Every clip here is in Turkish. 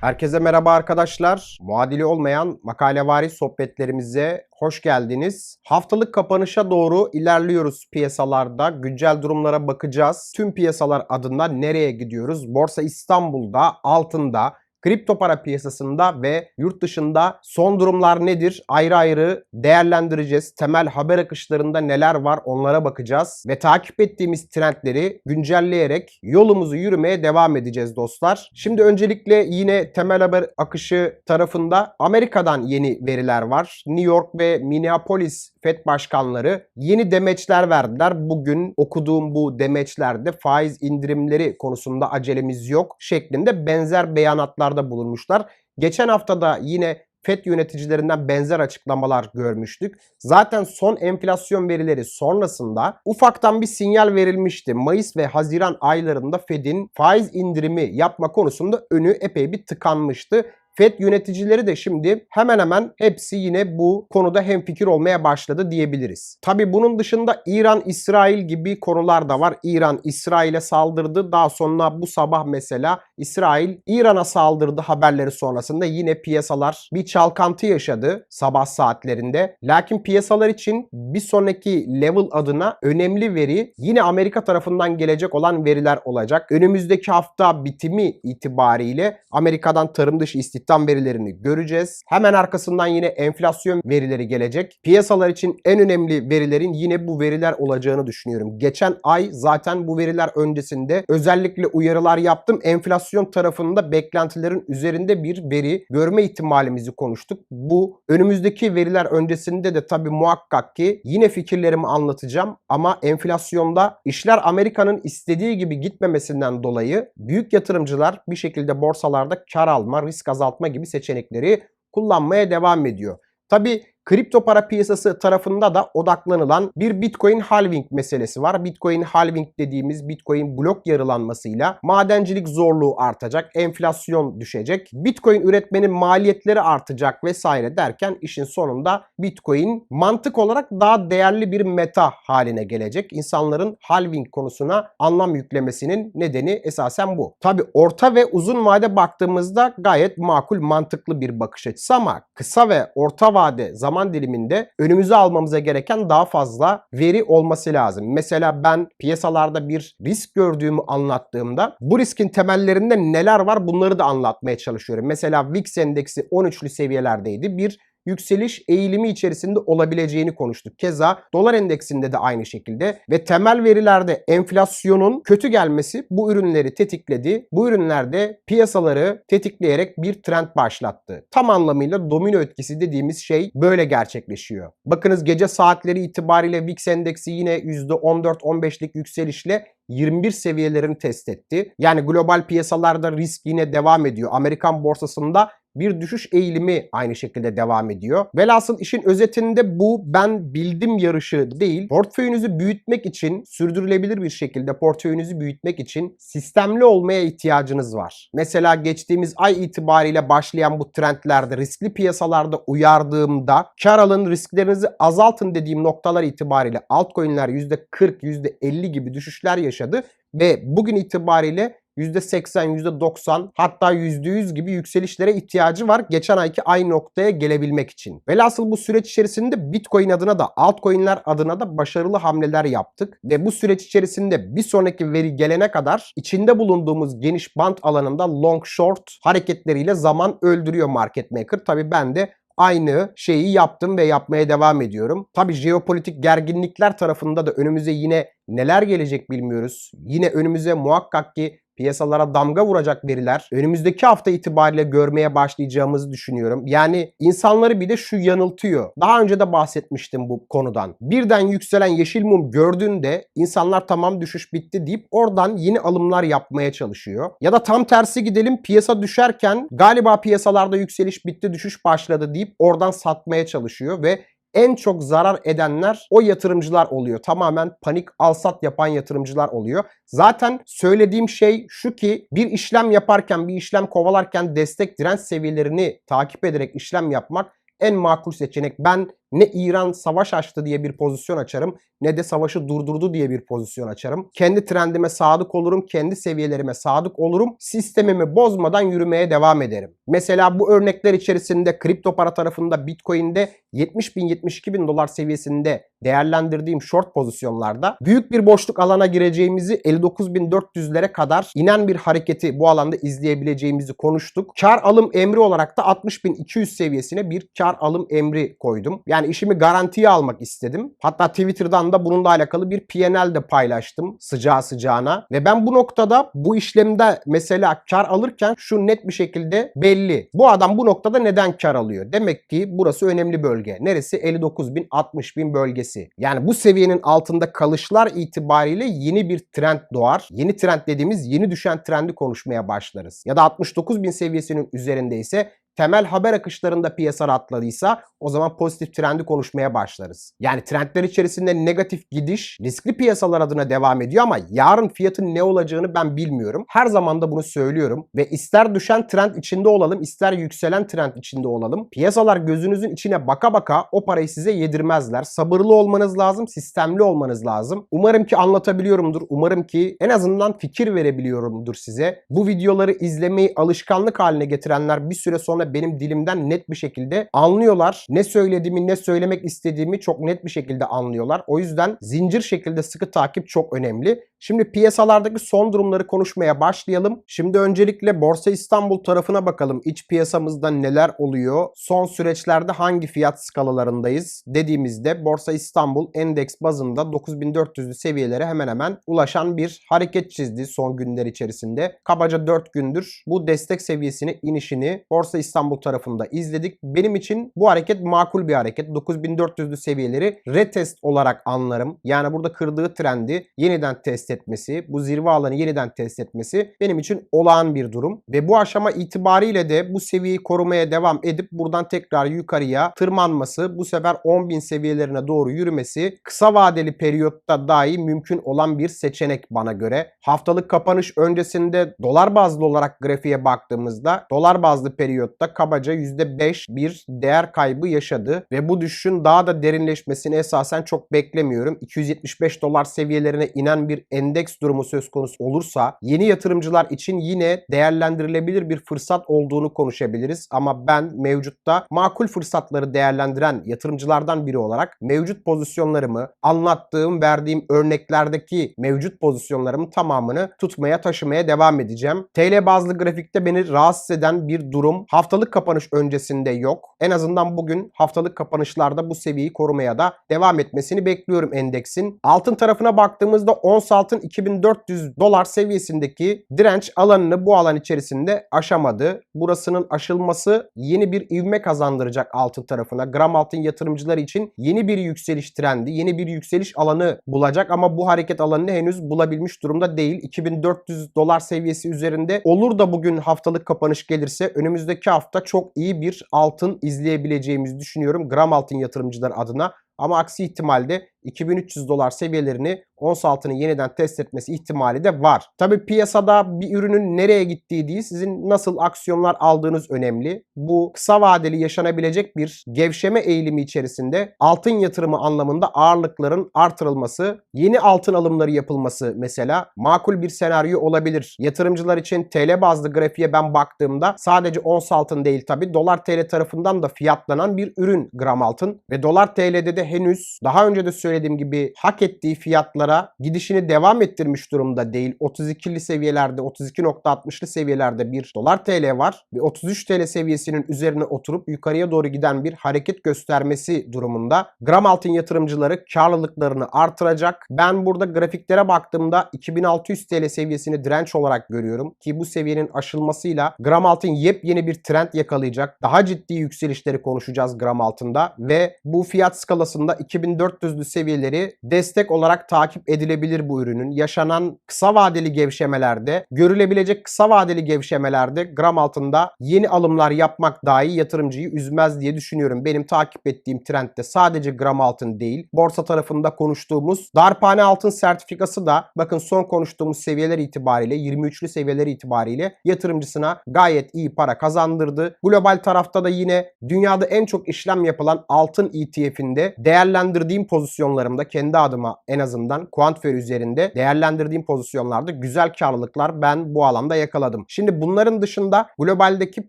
Herkese merhaba arkadaşlar. Muadili olmayan makalevari sohbetlerimize hoş geldiniz. Haftalık kapanışa doğru ilerliyoruz piyasalarda. Güncel durumlara bakacağız. Tüm piyasalar adına nereye gidiyoruz? Borsa İstanbul'da, altında, kripto para piyasasında ve yurt dışında son durumlar nedir? Ayrı ayrı değerlendireceğiz. Temel haber akışlarında neler var onlara bakacağız ve takip ettiğimiz trendleri güncelleyerek yolumuzu yürümeye devam edeceğiz dostlar. Şimdi öncelikle yine temel haber akışı tarafında Amerika'dan yeni veriler var. New York ve Minneapolis FED başkanları yeni demeçler verdiler. Bugün okuduğum bu demeçlerde faiz indirimleri konusunda acelemiz yok şeklinde benzer beyanatlarda bulunmuşlar. Geçen hafta da yine FED yöneticilerinden benzer açıklamalar görmüştük. Zaten son enflasyon verileri sonrasında ufaktan bir sinyal verilmişti. Mayıs ve Haziran aylarında FED'in faiz indirimi yapma konusunda önü epey bir tıkanmıştı. FED yöneticileri de şimdi hemen hemen hepsi yine bu konuda hemfikir olmaya başladı diyebiliriz. Tabi bunun dışında İran, İsrail gibi konular da var. İran İsrail'e saldırdı. Daha sonra bu sabah mesela İsrail İran'a saldırdı haberleri sonrasında yine piyasalar bir çalkantı yaşadı sabah saatlerinde. Lakin piyasalar için bir sonraki level adına önemli veri yine Amerika tarafından gelecek olan veriler olacak. Önümüzdeki hafta bitimi itibariyle Amerika'dan tarım dışı istihdam istihdam verilerini göreceğiz. Hemen arkasından yine enflasyon verileri gelecek. Piyasalar için en önemli verilerin yine bu veriler olacağını düşünüyorum. Geçen ay zaten bu veriler öncesinde özellikle uyarılar yaptım. Enflasyon tarafında beklentilerin üzerinde bir veri görme ihtimalimizi konuştuk. Bu önümüzdeki veriler öncesinde de tabii muhakkak ki yine fikirlerimi anlatacağım ama enflasyonda işler Amerika'nın istediği gibi gitmemesinden dolayı büyük yatırımcılar bir şekilde borsalarda kar alma, risk azaltma azaltma gibi seçenekleri kullanmaya devam ediyor. Tabi Kripto para piyasası tarafında da odaklanılan bir Bitcoin halving meselesi var. Bitcoin halving dediğimiz Bitcoin blok yarılanmasıyla madencilik zorluğu artacak, enflasyon düşecek, Bitcoin üretmenin maliyetleri artacak vesaire derken işin sonunda Bitcoin mantık olarak daha değerli bir meta haline gelecek. İnsanların halving konusuna anlam yüklemesinin nedeni esasen bu. Tabi orta ve uzun vade baktığımızda gayet makul mantıklı bir bakış açısı ama kısa ve orta vade zaman zaman diliminde önümüze almamıza gereken daha fazla veri olması lazım. Mesela ben piyasalarda bir risk gördüğümü anlattığımda bu riskin temellerinde neler var bunları da anlatmaya çalışıyorum. Mesela VIX endeksi 13'lü seviyelerdeydi. Bir yükseliş eğilimi içerisinde olabileceğini konuştuk. Keza dolar endeksinde de aynı şekilde ve temel verilerde enflasyonun kötü gelmesi bu ürünleri tetikledi. Bu ürünlerde piyasaları tetikleyerek bir trend başlattı. Tam anlamıyla domino etkisi dediğimiz şey böyle gerçekleşiyor. Bakınız gece saatleri itibariyle VIX endeksi yine %14-15'lik yükselişle 21 seviyelerini test etti. Yani global piyasalarda risk yine devam ediyor. Amerikan borsasında bir düşüş eğilimi aynı şekilde devam ediyor. Velhasıl işin özetinde bu ben bildim yarışı değil. Portföyünüzü büyütmek için sürdürülebilir bir şekilde portföyünüzü büyütmek için sistemli olmaya ihtiyacınız var. Mesela geçtiğimiz ay itibariyle başlayan bu trendlerde riskli piyasalarda uyardığımda kar alın risklerinizi azaltın dediğim noktalar itibariyle altcoin'ler %40, %50 gibi düşüşler yaşadı ve bugün itibariyle %80, %90 hatta %100 gibi yükselişlere ihtiyacı var geçen ayki aynı noktaya gelebilmek için. Velhasıl bu süreç içerisinde Bitcoin adına da altcoin'ler adına da başarılı hamleler yaptık ve bu süreç içerisinde bir sonraki veri gelene kadar içinde bulunduğumuz geniş band alanında long short hareketleriyle zaman öldürüyor market maker. Tabi ben de aynı şeyi yaptım ve yapmaya devam ediyorum. Tabi jeopolitik gerginlikler tarafında da önümüze yine neler gelecek bilmiyoruz. Yine önümüze muhakkak ki piyasalara damga vuracak veriler önümüzdeki hafta itibariyle görmeye başlayacağımızı düşünüyorum. Yani insanları bir de şu yanıltıyor. Daha önce de bahsetmiştim bu konudan. Birden yükselen yeşil mum gördüğünde insanlar tamam düşüş bitti deyip oradan yeni alımlar yapmaya çalışıyor. Ya da tam tersi gidelim piyasa düşerken galiba piyasalarda yükseliş bitti düşüş başladı deyip oradan satmaya çalışıyor ve en çok zarar edenler o yatırımcılar oluyor. Tamamen panik alsat yapan yatırımcılar oluyor. Zaten söylediğim şey şu ki bir işlem yaparken, bir işlem kovalarken destek direnç seviyelerini takip ederek işlem yapmak en makul seçenek. Ben Ne İran savaş açtı diye bir pozisyon açarım ne de savaşı durdurdu diye bir pozisyon açarım. Kendi trendime sadık olurum, kendi seviyelerime sadık olurum. Sistemimi bozmadan yürümeye devam ederim. Mesela bu örnekler içerisinde kripto para tarafında Bitcoin'de 70 bin 72 bin dolar seviyesinde değerlendirdiğim short pozisyonlarda büyük bir boşluk alana gireceğimizi 59.400'lere kadar inen bir hareketi bu alanda izleyebileceğimizi konuştuk. Kar alım emri olarak da 60.200 seviyesine bir kar alım emri koydum. Yani işimi garantiye almak istedim. Hatta Twitter'dan da bununla alakalı bir PNL de paylaştım sıcağı sıcağına. Ve ben bu noktada bu işlemde mesela kar alırken şu net bir şekilde belli. Bu adam bu noktada neden kar alıyor? Demek ki burası önemli bölge. Neresi? 59 bin 60 bin bölgesi. Yani bu seviyenin altında kalışlar itibariyle yeni bir trend doğar. Yeni trend dediğimiz yeni düşen trendi konuşmaya başlarız. Ya da 69 bin seviyesinin üzerinde ise temel haber akışlarında piyasa rahatladıysa o zaman pozitif trendi konuşmaya başlarız. Yani trendler içerisinde negatif gidiş riskli piyasalar adına devam ediyor ama yarın fiyatın ne olacağını ben bilmiyorum. Her zaman da bunu söylüyorum ve ister düşen trend içinde olalım ister yükselen trend içinde olalım. Piyasalar gözünüzün içine baka baka o parayı size yedirmezler. Sabırlı olmanız lazım, sistemli olmanız lazım. Umarım ki anlatabiliyorumdur. Umarım ki en azından fikir verebiliyorumdur size. Bu videoları izlemeyi alışkanlık haline getirenler bir süre sonra benim dilimden net bir şekilde anlıyorlar. Ne söylediğimi, ne söylemek istediğimi çok net bir şekilde anlıyorlar. O yüzden zincir şekilde sıkı takip çok önemli. Şimdi piyasalardaki son durumları konuşmaya başlayalım. Şimdi öncelikle Borsa İstanbul tarafına bakalım. İç piyasamızda neler oluyor? Son süreçlerde hangi fiyat skalalarındayız? Dediğimizde Borsa İstanbul endeks bazında 9400'lü seviyelere hemen hemen ulaşan bir hareket çizdi son günler içerisinde. Kabaca 4 gündür bu destek seviyesini inişini Borsa İstanbul tarafında izledik. Benim için bu hareket makul bir hareket. 9400'lü seviyeleri retest olarak anlarım. Yani burada kırdığı trendi yeniden test etmesi, bu zirve alanı yeniden test etmesi benim için olağan bir durum. Ve bu aşama itibariyle de bu seviyeyi korumaya devam edip buradan tekrar yukarıya tırmanması, bu sefer 10.000 seviyelerine doğru yürümesi kısa vadeli periyotta dahi mümkün olan bir seçenek bana göre. Haftalık kapanış öncesinde dolar bazlı olarak grafiğe baktığımızda dolar bazlı periyotta kabaca %5 bir değer kaybı yaşadı ve bu düşüşün daha da derinleşmesini esasen çok beklemiyorum. 275 dolar seviyelerine inen bir endeks durumu söz konusu olursa yeni yatırımcılar için yine değerlendirilebilir bir fırsat olduğunu konuşabiliriz. Ama ben mevcutta makul fırsatları değerlendiren yatırımcılardan biri olarak mevcut pozisyonlarımı anlattığım, verdiğim örneklerdeki mevcut pozisyonlarımın tamamını tutmaya, taşımaya devam edeceğim. TL bazlı grafikte beni rahatsız eden bir durum haftalık kapanış öncesinde yok. En azından bugün haftalık kapanışlarda bu seviyeyi korumaya da devam etmesini bekliyorum endeksin. Altın tarafına baktığımızda ons altın 2400 dolar seviyesindeki direnç alanını bu alan içerisinde aşamadı. Burasının aşılması yeni bir ivme kazandıracak altın tarafına. Gram altın yatırımcıları için yeni bir yükseliş trendi, yeni bir yükseliş alanı bulacak ama bu hareket alanını henüz bulabilmiş durumda değil. 2400 dolar seviyesi üzerinde olur da bugün haftalık kapanış gelirse önümüzdeki hafta çok iyi bir altın izleyebileceğimizi düşünüyorum gram altın yatırımcılar adına. Ama aksi ihtimalde 2300 dolar seviyelerini ons altını yeniden test etmesi ihtimali de var. Tabi piyasada bir ürünün nereye gittiği değil sizin nasıl aksiyonlar aldığınız önemli. Bu kısa vadeli yaşanabilecek bir gevşeme eğilimi içerisinde altın yatırımı anlamında ağırlıkların artırılması, yeni altın alımları yapılması mesela makul bir senaryo olabilir. Yatırımcılar için TL bazlı grafiğe ben baktığımda sadece ons altın değil tabi dolar TL tarafından da fiyatlanan bir ürün gram altın ve dolar TL'de de henüz daha önce de söylediğim gibi hak ettiği fiyatlara gidişini devam ettirmiş durumda değil. 32'li seviyelerde 32.60'lı seviyelerde bir dolar TL var ve 33 TL seviyesinin üzerine oturup yukarıya doğru giden bir hareket göstermesi durumunda gram altın yatırımcıları karlılıklarını artıracak. Ben burada grafiklere baktığımda 2600 TL seviyesini direnç olarak görüyorum ki bu seviyenin aşılmasıyla gram altın yepyeni bir trend yakalayacak. Daha ciddi yükselişleri konuşacağız gram altında ve bu fiyat skalasında 2400'lü seviyeleri destek olarak takip edilebilir bu ürünün. Yaşanan kısa vadeli gevşemelerde, görülebilecek kısa vadeli gevşemelerde gram altında yeni alımlar yapmak dahi yatırımcıyı üzmez diye düşünüyorum. Benim takip ettiğim trendde sadece gram altın değil, borsa tarafında konuştuğumuz darphane altın sertifikası da bakın son konuştuğumuz seviyeler itibariyle 23'lü seviyeler itibariyle yatırımcısına gayet iyi para kazandırdı. Global tarafta da yine dünyada en çok işlem yapılan altın ETF'inde değerlendirdiğim pozisyonlarımda kendi adıma en azından Quantfer üzerinde değerlendirdiğim pozisyonlarda güzel karlılıklar ben bu alanda yakaladım. Şimdi bunların dışında globaldeki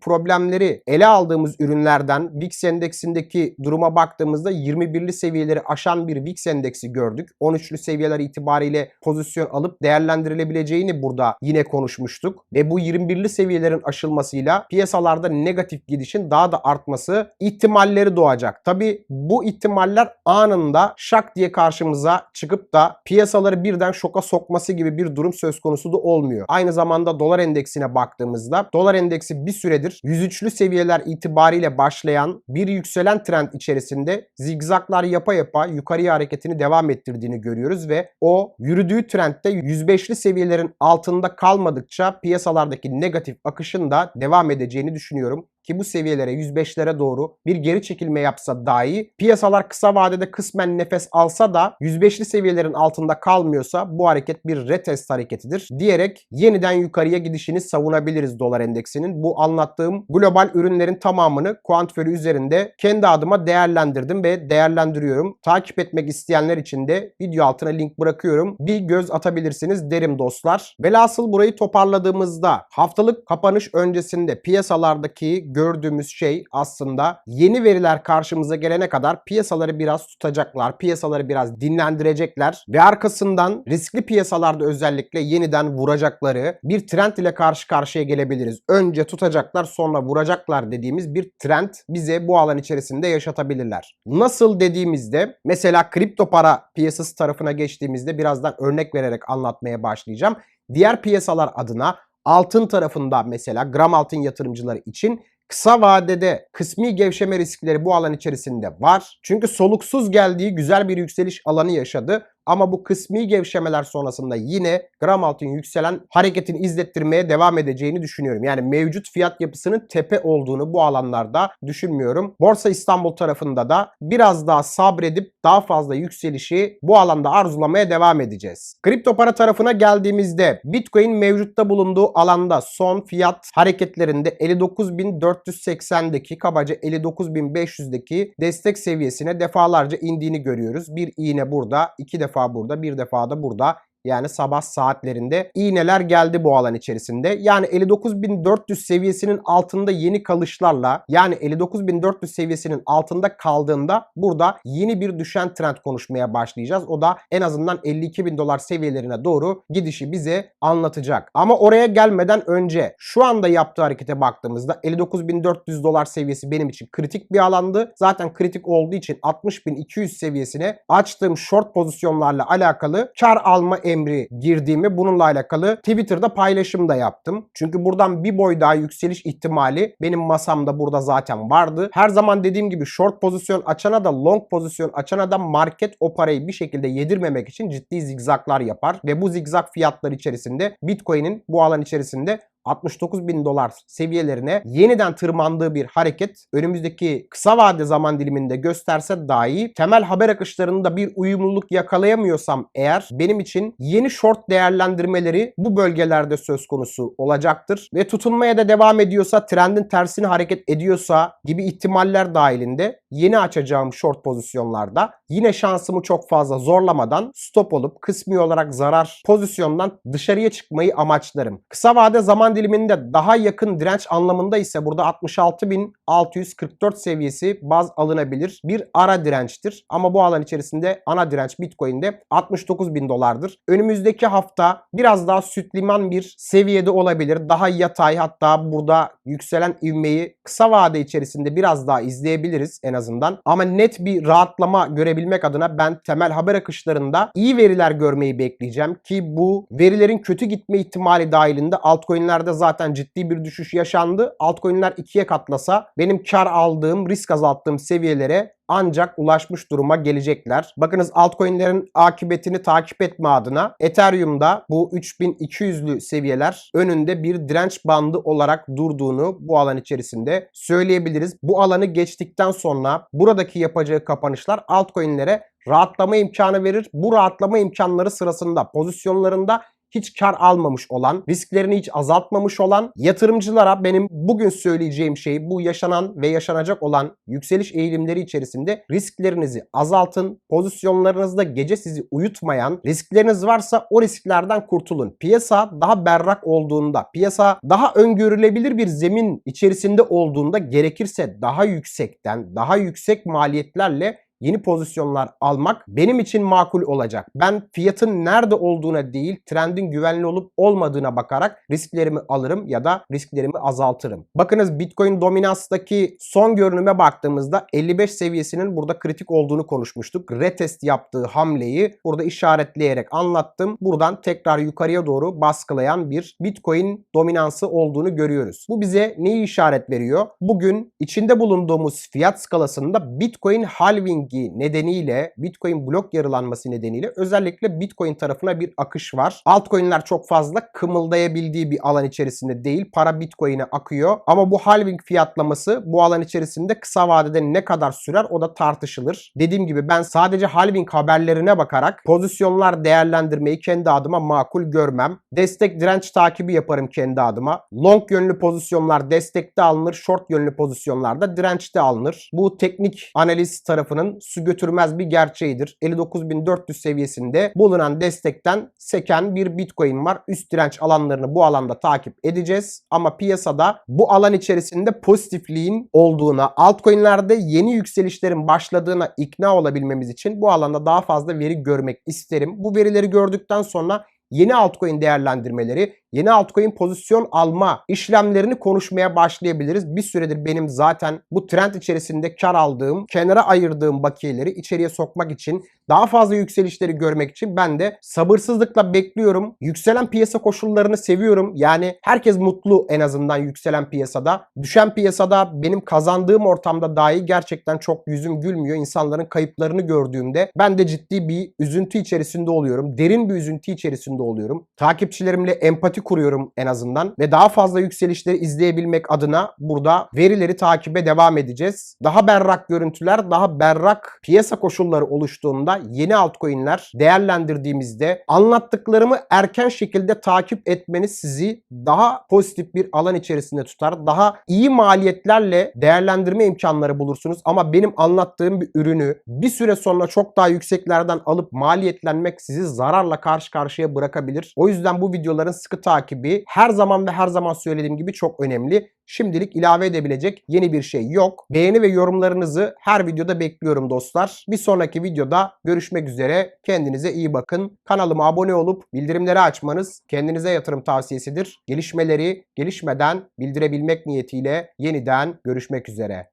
problemleri ele aldığımız ürünlerden VIX endeksindeki duruma baktığımızda 21'li seviyeleri aşan bir VIX endeksi gördük. 13'lü seviyeler itibariyle pozisyon alıp değerlendirilebileceğini burada yine konuşmuştuk. Ve bu 21'li seviyelerin aşılmasıyla piyasalarda negatif gidişin daha da artması ihtimalleri doğacak. Tabi bu ihtimaller anında şak diye karşımıza çıkıp da piyasaları birden şoka sokması gibi bir durum söz konusu da olmuyor. Aynı zamanda dolar endeksine baktığımızda dolar endeksi bir süredir 103'lü seviyeler itibariyle başlayan bir yükselen trend içerisinde zigzaklar yapa yapa yukarıya hareketini devam ettirdiğini görüyoruz ve o yürüdüğü trendde 105'li seviyelerin altında kalmadıkça piyasalardaki negatif akışın da devam edeceğini düşünüyorum ki bu seviyelere 105'lere doğru bir geri çekilme yapsa dahi piyasalar kısa vadede kısmen nefes alsa da 105'li seviyelerin altında kalmıyorsa bu hareket bir retest hareketidir diyerek yeniden yukarıya gidişini savunabiliriz dolar endeksinin. Bu anlattığım global ürünlerin tamamını Quantferi üzerinde kendi adıma değerlendirdim ve değerlendiriyorum. Takip etmek isteyenler için de video altına link bırakıyorum. Bir göz atabilirsiniz derim dostlar. Velhasıl burayı toparladığımızda haftalık kapanış öncesinde piyasalardaki gördüğümüz şey aslında yeni veriler karşımıza gelene kadar piyasaları biraz tutacaklar. Piyasaları biraz dinlendirecekler ve arkasından riskli piyasalarda özellikle yeniden vuracakları bir trend ile karşı karşıya gelebiliriz. Önce tutacaklar sonra vuracaklar dediğimiz bir trend bize bu alan içerisinde yaşatabilirler. Nasıl dediğimizde mesela kripto para piyasası tarafına geçtiğimizde birazdan örnek vererek anlatmaya başlayacağım. Diğer piyasalar adına altın tarafında mesela gram altın yatırımcıları için kısa vadede kısmi gevşeme riskleri bu alan içerisinde var. Çünkü soluksuz geldiği güzel bir yükseliş alanı yaşadı. Ama bu kısmi gevşemeler sonrasında yine gram altın yükselen hareketini izlettirmeye devam edeceğini düşünüyorum. Yani mevcut fiyat yapısının tepe olduğunu bu alanlarda düşünmüyorum. Borsa İstanbul tarafında da biraz daha sabredip daha fazla yükselişi bu alanda arzulamaya devam edeceğiz. Kripto para tarafına geldiğimizde Bitcoin mevcutta bulunduğu alanda son fiyat hareketlerinde 59.480'deki kabaca 59.500'deki destek seviyesine defalarca indiğini görüyoruz. Bir iğne burada, iki defa defa burada, bir defa da burada. Yani sabah saatlerinde iğneler geldi bu alan içerisinde. Yani 59.400 seviyesinin altında yeni kalışlarla yani 59.400 seviyesinin altında kaldığında burada yeni bir düşen trend konuşmaya başlayacağız. O da en azından 52.000 dolar seviyelerine doğru gidişi bize anlatacak. Ama oraya gelmeden önce şu anda yaptığı harekete baktığımızda 59.400 dolar seviyesi benim için kritik bir alandı. Zaten kritik olduğu için 60.200 seviyesine açtığım short pozisyonlarla alakalı kar alma emri girdiğimi bununla alakalı Twitter'da paylaşım da yaptım. Çünkü buradan bir boy daha yükseliş ihtimali benim masamda burada zaten vardı. Her zaman dediğim gibi short pozisyon açana da long pozisyon açana da market o parayı bir şekilde yedirmemek için ciddi zigzaklar yapar. Ve bu zigzak fiyatlar içerisinde Bitcoin'in bu alan içerisinde 69 bin dolar seviyelerine yeniden tırmandığı bir hareket önümüzdeki kısa vade zaman diliminde gösterse dahi temel haber akışlarında bir uyumluluk yakalayamıyorsam eğer benim için yeni short değerlendirmeleri bu bölgelerde söz konusu olacaktır. Ve tutunmaya da devam ediyorsa trendin tersine hareket ediyorsa gibi ihtimaller dahilinde yeni açacağım short pozisyonlarda yine şansımı çok fazla zorlamadan stop olup kısmi olarak zarar pozisyondan dışarıya çıkmayı amaçlarım. Kısa vade zaman diliminde daha yakın direnç anlamında ise burada 66.644 seviyesi baz alınabilir. Bir ara dirençtir. Ama bu alan içerisinde ana direnç Bitcoin'de 69.000 dolardır. Önümüzdeki hafta biraz daha süt liman bir seviyede olabilir. Daha yatay hatta burada yükselen ivmeyi kısa vade içerisinde biraz daha izleyebiliriz en azından. Ama net bir rahatlama görebilmek adına ben temel haber akışlarında iyi veriler görmeyi bekleyeceğim ki bu verilerin kötü gitme ihtimali dahilinde altcoin'ler altcoin'lerde zaten ciddi bir düşüş yaşandı. Altcoin'ler ikiye katlasa benim kar aldığım, risk azalttığım seviyelere ancak ulaşmış duruma gelecekler. Bakınız altcoin'lerin akıbetini takip etme adına Ethereum'da bu 3200'lü seviyeler önünde bir direnç bandı olarak durduğunu bu alan içerisinde söyleyebiliriz. Bu alanı geçtikten sonra buradaki yapacağı kapanışlar altcoin'lere rahatlama imkanı verir. Bu rahatlama imkanları sırasında pozisyonlarında hiç kar almamış olan, risklerini hiç azaltmamış olan yatırımcılara benim bugün söyleyeceğim şey bu yaşanan ve yaşanacak olan yükseliş eğilimleri içerisinde risklerinizi azaltın. Pozisyonlarınızda gece sizi uyutmayan riskleriniz varsa o risklerden kurtulun. Piyasa daha berrak olduğunda, piyasa daha öngörülebilir bir zemin içerisinde olduğunda gerekirse daha yüksekten, daha yüksek maliyetlerle yeni pozisyonlar almak benim için makul olacak. Ben fiyatın nerede olduğuna değil, trendin güvenli olup olmadığına bakarak risklerimi alırım ya da risklerimi azaltırım. Bakınız Bitcoin dominanstaki son görünüme baktığımızda 55 seviyesinin burada kritik olduğunu konuşmuştuk. Retest yaptığı hamleyi burada işaretleyerek anlattım. Buradan tekrar yukarıya doğru baskılayan bir Bitcoin dominansı olduğunu görüyoruz. Bu bize neyi işaret veriyor? Bugün içinde bulunduğumuz fiyat skalasında Bitcoin halving halvingi nedeniyle Bitcoin blok yarılanması nedeniyle özellikle Bitcoin tarafına bir akış var. Altcoin'ler çok fazla kımıldayabildiği bir alan içerisinde değil. Para Bitcoin'e akıyor. Ama bu halving fiyatlaması bu alan içerisinde kısa vadede ne kadar sürer o da tartışılır. Dediğim gibi ben sadece halving haberlerine bakarak pozisyonlar değerlendirmeyi kendi adıma makul görmem. Destek direnç takibi yaparım kendi adıma. Long yönlü pozisyonlar destekte alınır. Short yönlü pozisyonlarda dirençte alınır. Bu teknik analiz tarafının su götürmez bir gerçeğidir. 59.400 seviyesinde bulunan destekten seken bir Bitcoin var. Üst direnç alanlarını bu alanda takip edeceğiz. Ama piyasada bu alan içerisinde pozitifliğin olduğuna, altcoin'lerde yeni yükselişlerin başladığına ikna olabilmemiz için bu alanda daha fazla veri görmek isterim. Bu verileri gördükten sonra yeni altcoin değerlendirmeleri, yeni altcoin pozisyon alma işlemlerini konuşmaya başlayabiliriz. Bir süredir benim zaten bu trend içerisinde kar aldığım, kenara ayırdığım bakiyeleri içeriye sokmak için, daha fazla yükselişleri görmek için ben de sabırsızlıkla bekliyorum. Yükselen piyasa koşullarını seviyorum. Yani herkes mutlu en azından yükselen piyasada. Düşen piyasada benim kazandığım ortamda dahi gerçekten çok yüzüm gülmüyor. İnsanların kayıplarını gördüğümde ben de ciddi bir üzüntü içerisinde oluyorum. Derin bir üzüntü içerisinde oluyorum. Takipçilerimle empati kuruyorum en azından ve daha fazla yükselişleri izleyebilmek adına burada verileri takibe devam edeceğiz. Daha berrak görüntüler, daha berrak piyasa koşulları oluştuğunda yeni altcoin'ler değerlendirdiğimizde anlattıklarımı erken şekilde takip etmeniz sizi daha pozitif bir alan içerisinde tutar. Daha iyi maliyetlerle değerlendirme imkanları bulursunuz ama benim anlattığım bir ürünü bir süre sonra çok daha yükseklerden alıp maliyetlenmek sizi zararla karşı karşıya bırakabilir. O yüzden bu videoların sıkı takibi her zaman ve her zaman söylediğim gibi çok önemli. Şimdilik ilave edebilecek yeni bir şey yok. Beğeni ve yorumlarınızı her videoda bekliyorum dostlar. Bir sonraki videoda görüşmek üzere. Kendinize iyi bakın. Kanalıma abone olup bildirimleri açmanız kendinize yatırım tavsiyesidir. Gelişmeleri gelişmeden bildirebilmek niyetiyle yeniden görüşmek üzere.